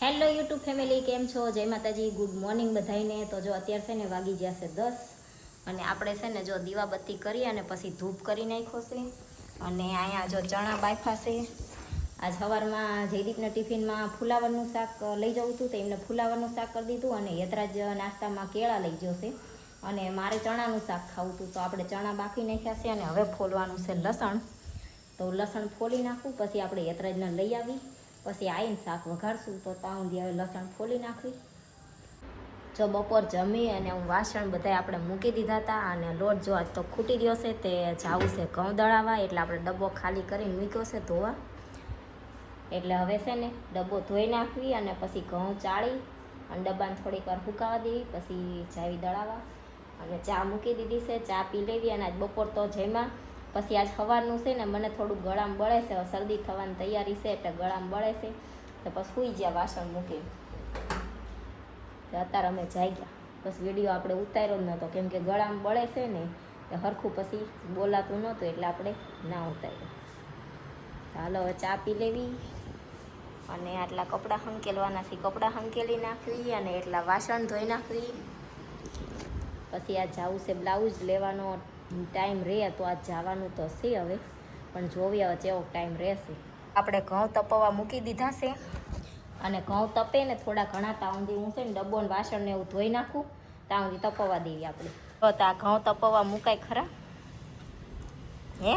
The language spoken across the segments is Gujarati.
હેલો યુટ્યુબ ફેમિલી, કેમ છો? જય માતાજી, ગુડ મોર્નિંગ બધાઈને તો જો અત્યારે છે ને વાગી ગયા છે દસ, અને આપણે છે ને જો દીવાબત્તી કરી અને પછી ધૂપ કરી નાખ્યો અને અહીંયા જો ચણા બાફા આજ સવારમાં જયદીપના ટિફિનમાં ફુલાવરનું શાક લઈ જવું હતું, તો એમને ફુલાવરનું શાક કરી દીધું અને યતરાજ નાસ્તામાં કેળા લઈ છે. અને મારે ચણાનું શાક ખાવું હતું, તો આપણે ચણા બાફી નાખ્યા છે અને હવે ફોલવાનું છે લસણ. તો લસણ ફોલી નાખું, પછી આપણે યતરાજને લઈ આવી. પછી આવીને શાક વઘારશું તો ત્યાં સુધી હવે લસણ ફોલી નાખવી. જો બપોર જમી અને હું વાસણ બધા આપણે મૂકી દીધા હતા અને લોટ જો આજ તો ખૂટી ગયો છે તે જાવું છે ઘઉં દળાવવા, એટલે આપણે ડબ્બો ખાલી કરીને મૂક્યો છે ધોવા. એટલે હવે છે ને ડબ્બો ધોઈ નાખવી અને પછી ઘઉં ચાળી અને ડબ્બાને થોડીક વાર સુકાવા દેવી, પછી જાવી દળાવવા. અને ચા મૂકી દીધી છે, ચા પી લેવી અને આજ બપોર તો જેમાં પછી આજ સવારનું છે ને મને થોડુંક ગળામાં બળે છે શરદી થવાની તૈયારી છે એટલે ગળામાં બળે છે. તો પછી સૂઈ ગયા વાસણ મૂકી અત્યારે અમે જઈ ગયા. પછી વીડિયો આપણે ઉતાર્યો જ નહોતો કેમ કે ગળામાં બળે છે ને એ હરખું પછી બોલાતું નહોતું એટલે આપણે ના ઉતાર્યું. ચાલો હવે ચા પી લેવી અને આટલા કપડાં હંકેલવાના છે. કપડાં હંકેલી નાખવી અને એટલા વાસણ ધોઈ નાખવી. પછી આ જવું છે બ્લાઉઝ લેવાનો ટાઈમ રહે તો આજ જવાનું તો છે હવે પણ જોવી હવે જેવો ટાઈમ રહેશે. આપણે ઘઉં તપવા મૂકી દીધા છે. અને ઘઉં તપે ને થોડા ઘણા ત્યાં સુધી હું છે ને ડબ્બો ને વાસણ ને એવું ધોઈ નાખું ત્યાં સુધી તપવા દેવી આપણે. તો આ ઘઉં તપવા મુકાય ખરા? હે?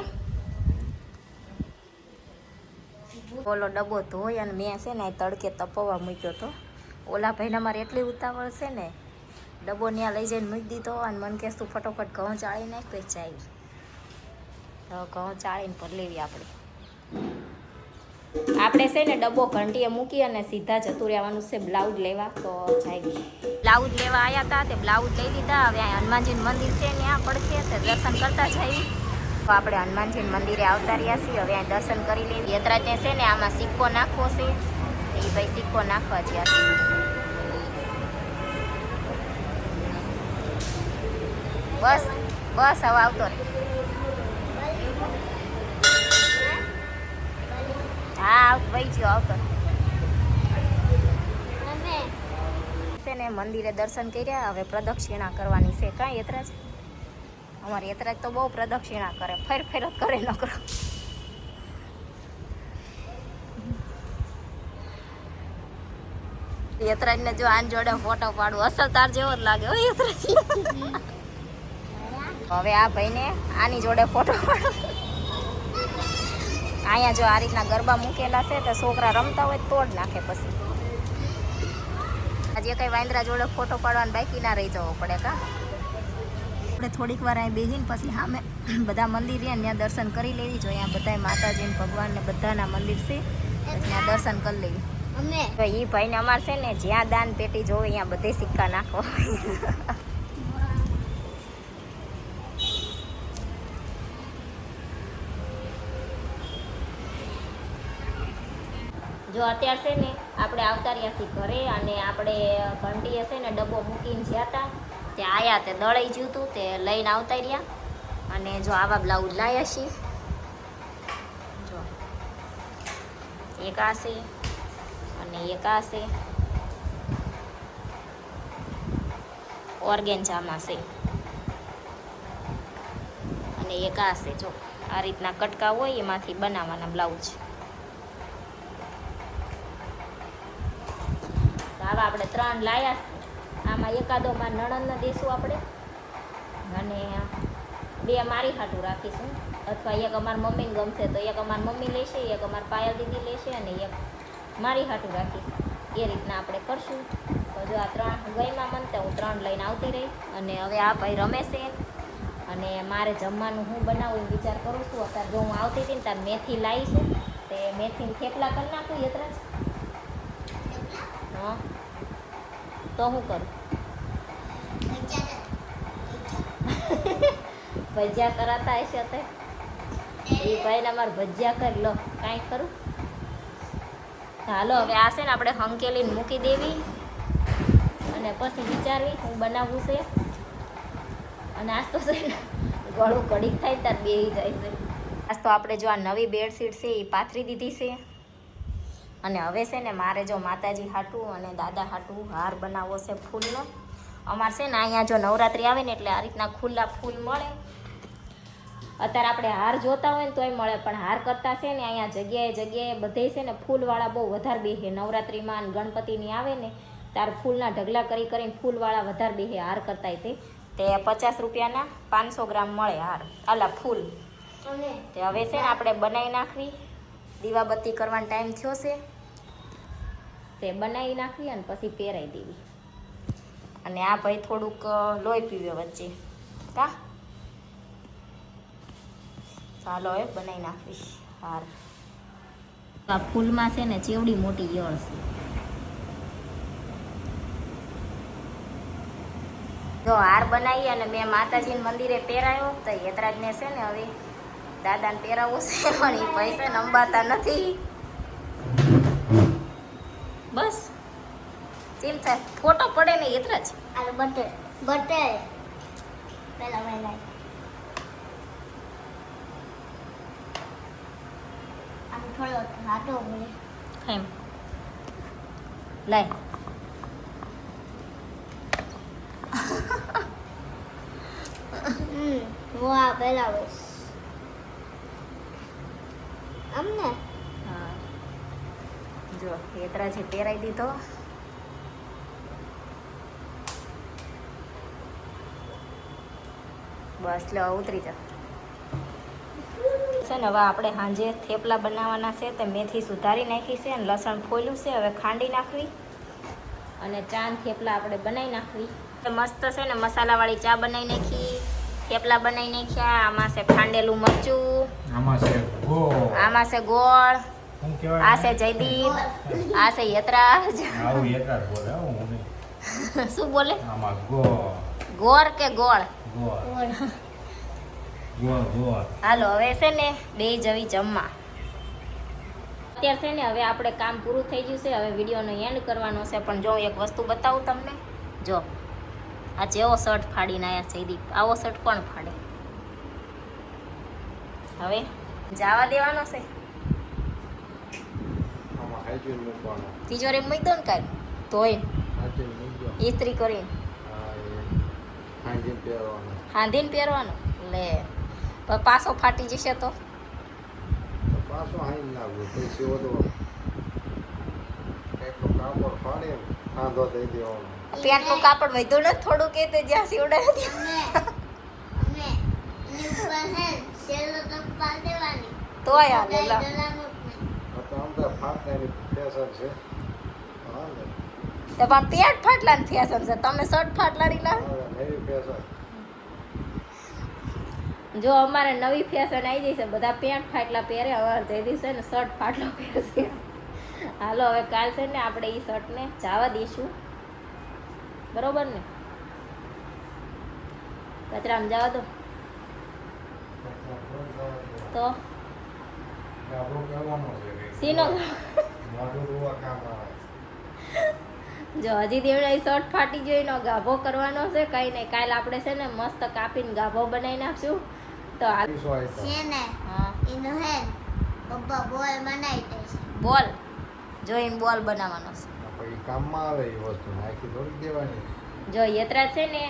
ઓલો ડબ્બો ધોઈ અને મેં છે ને તડકે તપવા મૂક્યો તો. ઓલા ભાઈને મારે એટલી ઉતાવળ છે ને ડબ્બો ત્યાં લઈ જઈને મૂકી દીધો અને મને કહેશ, તું ફટોફટ ઘઉં ચાળી નાખ તો ચાઈ તો ઘઉં ચાળીને પર લેવી આપણે. આપણે છે ને ડબ્બો ઘંટીએ મૂકી અને સીધા જતું રહેવાનું છે બ્લાઉઝ લેવા, તો જાય બ્લાઉઝ લેવા આવ્યા હતા તે બ્લાઉઝ લઈ લીધા, હવે અહીંયા હનુમાનજીનું મંદિર છે ત્યાં પડખે, તે દર્શન કરતા જઈએ. તો આપણે હનુમાનજી મંદિરે આવતા રહ્યા છીએ, હવે અહીં દર્શન કરી લેવી. યત્રાજને છે ને આમાં સિક્કો નાખવો છે એ ભાઈ સિક્કો નાખવા જ્યાં બસ બસ હવે આવતો હા ભાઈ ગયો આવતો છે ને મંદિરે દર્શન કર્યા હવે પ્રદક્ષિણા કરવાની છે. કાંઈ યતરાજ? અમારી યત્રા તો બહુ પ્રદક્ષિણા કરે ફેર ફેર જ કરે નકરો. કરો યતરાજને જો આન જોડે ફોટો પાડું અસલ તાર જેવો જ લાગે યતરાજ. હવે આ ભાઈને આની જોડે ફોટો પાડો. અહીંયા જો આ રીતના ગરબા મૂકેલા છે તો છોકરા રમતા હોય તો જ નાખે પછી. આજે કઈ વાંદરા જોડે ફોટો પાડવાનું બાકી ના રહી જવો પડે કા? આપણે થોડીક વાર અહીં બેસીને પછી સામે બધા મંદિર રહ્યા ને ત્યાં દર્શન કરી લેવી જોઈએ. અહીંયા બધા માતાજી ભગવાનને ભગવાન ને બધાના મંદિર છે ત્યાં દર્શન કરી લેવી. તો એ ભાઈને અમારે છે ને જ્યાં દાન પેટી જોવે અહીંયા બધે સિક્કા નાખો જો અત્યારે છે ને, આપણે આવતા રહ્યા છીએ ઘરે અને આપણે ઘંટીએ છે ને ડબ્બો મૂકીને જ્યાં હતા. તે આવ્યા તે દળાઈ ગયું હતું, તે લઈને આવતા રહ્યા. અને જો આવા બ્લાઉઝ લાયા છીએ. જો. એક આ છે અને એક આ છે. ઓર્ગેન્જામાં છે. અને એક આ છે, જો. આ રીતના કટકા હોય એમાંથી બનાવવાના બ્લાઉઝ. આપણે ત્રણ લાયા આમાં એકાદોમાં નણંદને દઈશું આપણે. અને બે મારી હાટું રાખીશું. અથવા એક અમારા મમ્મીને ગમશે તો એક અમારી મમ્મી લેશે, એક અમાર પાયલ દીદી લેશે અને એક મારી હાટું રાખીશ. એ રીતના આપણે કરશું. તો જો આ ત્રણ ગઈમાં મન તો હું ત્રણ લઈને આવતી રહી. અને હવે આ ભાઈ રમે છે. અને મારે જમવાનું હું બનાવું વિચાર કરું છું. અત્યારે જો હું આવતી હતી ને ત્યારે મેથી લાવીશું તે મેથીને થેપલા કરી નાખું યતરાજ. હા. તો શું કરું? ભજીયા કરાતા હશે અત્યારે એ ભાઈને અમારે ભજીયા કરી લો. કાંઈ કરું હાલો, હવે આ છે ને આપણે હંકેલીને મૂકી દેવી અને પછી વિચારવી હું બનાવવું છે. અને આજ તો છે ગળું કડીક થાય ત્યારે બેહી જાય છે. આજ તો આપણે જો આ નવી બેડશીટ છે એ પાથરી દીધી છે. અને હવે છે ને મારે જો માતાજી હાટું અને દાદા હાટું હાર બનાવવો છે ફૂલનો. અમારે છે ને અહીંયા જો નવરાત્રિ આવે ને એટલે આ રીતના ખુલ્લા ફૂલ મળે. અત્યારે આપણે હાર જોતા હોય ને તોય મળે પણ હાર કરતા છે ને અહીંયા જગ્યાએ જગ્યાએ બધે છે ને ફૂલવાળા બહુ વધારે બેહે. નવરાત્રિમાં અને ગણપતિની આવે ને ત્યારે ફૂલના ઢગલા કરી કરીને ફૂલવાળા વધારે બેહે હાર કરતા તે. તે પચાસ રૂપિયાના પાંચસો ગ્રામ મળે હાર. અલા ફૂલ. તે હવે છે ને આપણે બનાવી નાખવી. દીવાબત્તી કરવાનો ટાઈમ થયો છે. તે બનાવી નાખવી અને પછી પહેરાવી દેવી. અને આ ભાઈ થોડુંક લોહી પીવે વચ્ચે. કા? ચાલો હવે બનાવી નાખવી હાર. આ ફૂલમાં છે ને ચેવડી મોટી યળ છે. જો હાર બનાવી અને મેં માતાજીના મંદિરે પહેરાયો, તો યતરાજને છે ને હવે દાદાને પહેરાવવું છે, પણ એ પૈસા નંબાતા નથી. બસ. ચીલ થાય. ફોટો પડે ને યતરાજ આલુ બટર બટર પેલા પહેલા આમ થોડો હાટો બોલે એમ. લાય. હમ વાહ પેલા બસ આમ ને હા જો યતરાજે પહેરાઈ દીધો. બસ લો ઉતરી જાઓ છે ને હવે આપણે સાંજે થેપલા બનાવવાના છે તે મેથી સુધારી નાખી છે અને લસણ ફોલ્યું છે હવે ખાંડી નાખવી. અને ચાન થેપલા આપણે બનાવી નાખવી. મસ્ત છે ને મસાલાવાળી ચા બનાવી નાખી. થેપલા બનાવી નાખ્યા આમાં છે ખાંડેલું મરચું. આમાં છે આમાં છે ગોળ. આ છે જયદીપ આ છે યતરાજ. આવું એક બોલે હું શું બોલે? આમાં ગો કે ગોળ? હાલો હવે છે ને બે જવી જમવા. અત્યારે છે ને હવે આપણે કામ પૂરું થઈ ગયું છે હવે વિડીયોનો એન્ડ કરવાનો છે. પણ જો એક વસ્તુ બતાવું તમને જો આ જેવો શર્ટ ફાડીને આવ્યા જયદીપ. આવો શર્ટ કોણ ફાડે? હવે જવા દેવાનો છે. તિજોરી મૂકી દો ને કાંઈ ધોઈ. ઇસ્ત્રી કરીને. હાંધીને પહેરવાનો. લે. પણ પાછો ફાટી જશે તો? પાછો હાઈ નાખવું પછી ઓલો કંઈકનો કાપડ ફાડે કાંધો દઈ દેવાનો. પેન્ટનું કાપડ વધ્યું ને થોડું કે તે જ્યાં સીવડાવી દે. અમે અમે એની ઉપર હે સેલો તો પાલ દેવાની. તોય હાલે લા તો આમ તો ફેશન છે. તો પણ ફેશન છે. તમે શર્ટ ફાટલાની લા હવે નવી ફેશન જો અમારે નવી ફેશન આવી જઈ છે. બધા પેન્ટ ફાટલા પહેરે. હવે જઈ દિવસે ને શર્ટ ફાટલો પહેરશે. હાલો હવે કાલ છે ને આપણે એ શર્ટને જવા દઈશું. બરોબર ને? કચરામાં જવા દો. તો? સીનો જો હજી દેવડા શર્ટ ફાટી જોઈ નો ગાભો કરવાનો છે કઈ નહીં કાલ આપણે છે ને મસ્ત કાપીને ગાભો બનાવી નાખશું. તો આ છે ને? હા. હે પપ્પા બોલ બનાવી દેશે બોલ. જોઈને બોલ બનાવવાનો છે. પછી કામમાં આવે એ વસ્તુ નાખી થોડી દેવાની. જો યત્રા છે ને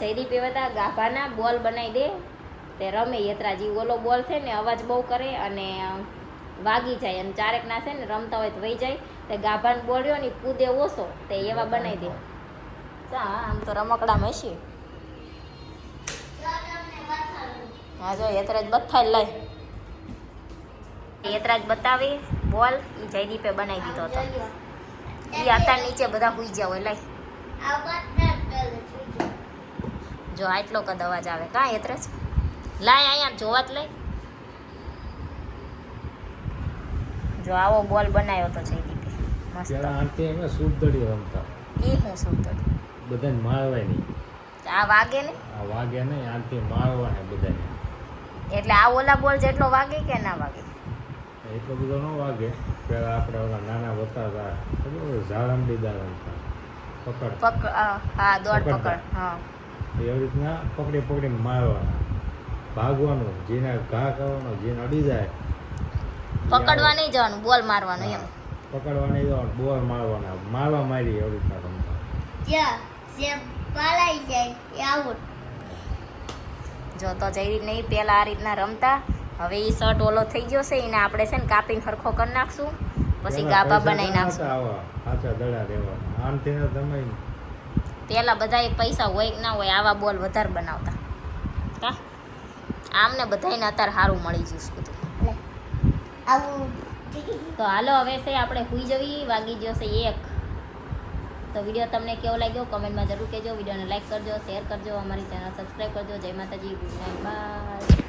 જયદીપ એવા હતા ગાભાના બોલ બનાવી દે. તે રમે યતરાજ ઈ ઓલો બોલ છે ને અવાજ બહુ કરે અને વાગી જાય. અને ચારેક ના છે ને રમતા હોય તો વહી જાય. તે ગાભાન બોળ્યો ને કૂદે ઓછો, તે એવા બનાવી દે. ચા, આમ તો રમકડા મસી હા, જો, યતરાજ બથાઈ લાય યતરાજ બતાવી, બોલ એ જયદીપે બનાવી દીધો હતો. એ આતા નીચે બધા હુઈ જાવ છે. જો, આટલો કદ અવાજ આવે. કાં, યતરાજ? લાય, અહીંયા જોવા જ લઈ. જો આવો બોલ બનાવ્યો તો જયદીપે મસ્ત. આંટી એમાં સૂપદડી રમતા. ઈ હું શું તો બધાને મારવાય નહીં. આ વાગે ને? આ વાગે નહીં આંટી મારવાને બધાને. એટલે આ ઓલા બોલ જેટલો વાગે કે ના વાગે? એટલો બધો ન વાગે. પેલા આપણે ઓલા નાના હતા હતા ઝાડમડીદાર રમતા. પકડ. પકડ હા દોડ પકડ હા. એવી રીતના પકડી પકડીને મારવાના. ભાગવાનું જેને ઘા કરવાનો જેને અડી જાય પકડવા નહીં જવાનું બોલ મારવાનું એમ. પકડવા નહીં જવાનું બોલ મારવાના. મારવા મારી એવી રીતના રમતા. જ્યાં જે પાલાઈ જાય એ આઉટ. જો તો જઈ રીત નહીં પહેલાં આ રીતના રમતા. હવે એ શર્ટ ઓલો થઈ ગયો છે એને આપણે છે ને કાપીને સરખો કરી નાખશું. પછી ગાબા ગાભા બનાવી નાખશું. પેલા પહેલાં બધા પૈસા હોય કે ના હોય આવા બોલ વધારે બનાવતા. કા? આમને બધાને અત્યારે સારું મળી જઈશ બધું. તો હાલો, હવે છે આપણે સુઈ જવી, વાગી ગયો છે એક. તો વીડિયો તમને કેવો લાગ્યો? કમેન્ટમાં જરૂર કહેજો. વિડીયોને લાઈક કરજો શેર કરજો, અમારી ચેનલ સબસ્ક્રાઈબ કરજો. જય માતાજી. Good night. બાય